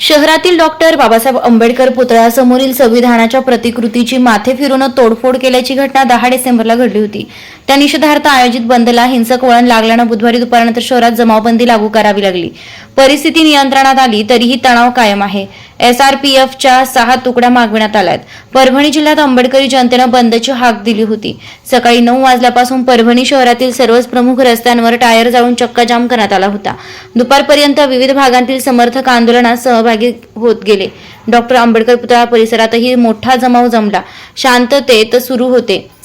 शहरातील डॉक्टर बाबासाहेब आंबेडकर पुतळ्यासमोरील संविधानाच्या प्रतिकृतीची माथे फिरून तोडफोड केल्याची घटना दहा डिसेंबरला घडली होती. त्या निषेधार्थ आयोजित बंदला हिंसक वळण लागल्यानं बुधवारी दुपारनंतर शहरात जमावबंदी लागू करावी लागली. परिस्थिती नियंत्रणात आली तरीही तणाव कायम आहे. एसआरपीएफच्या सहा तुकड्या मागविण्यात आल्यात. परभणी जिल्ह्यात आंबेडकरी जनतेनं बंदची हाक दिली होती. सकाळी नऊ वाजल्यापासून परभणी शहरातील सर्वच प्रमुख रस्त्यांवर टायर जाळून चक्काजाम करण्यात आला होता. दुपारपर्यंत विविध भागांतील समर्थक आंदोलनात सहभागी होत गेले. डॉक्टर आंबेडकर पुतळा परिसरातही मोठा जमाव जमला. शांततेत सुरू होते.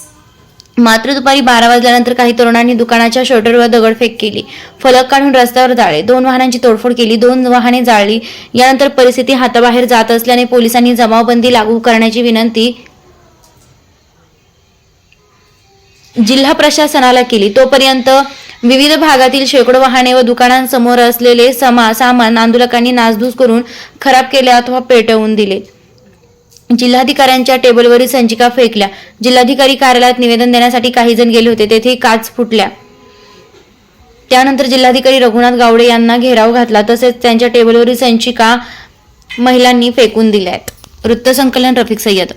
मात्र दुपारी बारा वाजल्यानंतर काही तरुणांनी दुकानाच्या शटरवर दगडफेक केली. फलक काढून रस्त्यावर जाळे. दोन वाहनांची तोडफोड केली. दोन वाहने जाळली. यानंतर परिस्थिती हाताबाहेर जात असल्याने पोलिसांनी जमावबंदी लागू करण्याची विनंती जिल्हा प्रशासनाला केली. तोपर्यंत विविध भागातील शेकडो वाहने व दुकानांसमोर असलेले समा सामान आंदोलकांनी नासधूस करून खराब केले अथवा पेटवून दिले जिल्हाधिकाऱ्यांच्या टेबलवरील संचिका फेकल्या. जिल्हाधिकारी कार्यालयात निवेदन देण्यासाठी काही जण गेले होते. तेथे काच फुटल्या. त्यानंतर जिल्हाधिकारी रघुनाथ गावडे यांना घेराव घातला. तसेच त्यांच्या टेबलवरील संचिका महिलांनी फेकून दिल्या आहेत वृत्तसंकलन रफिक सय्यद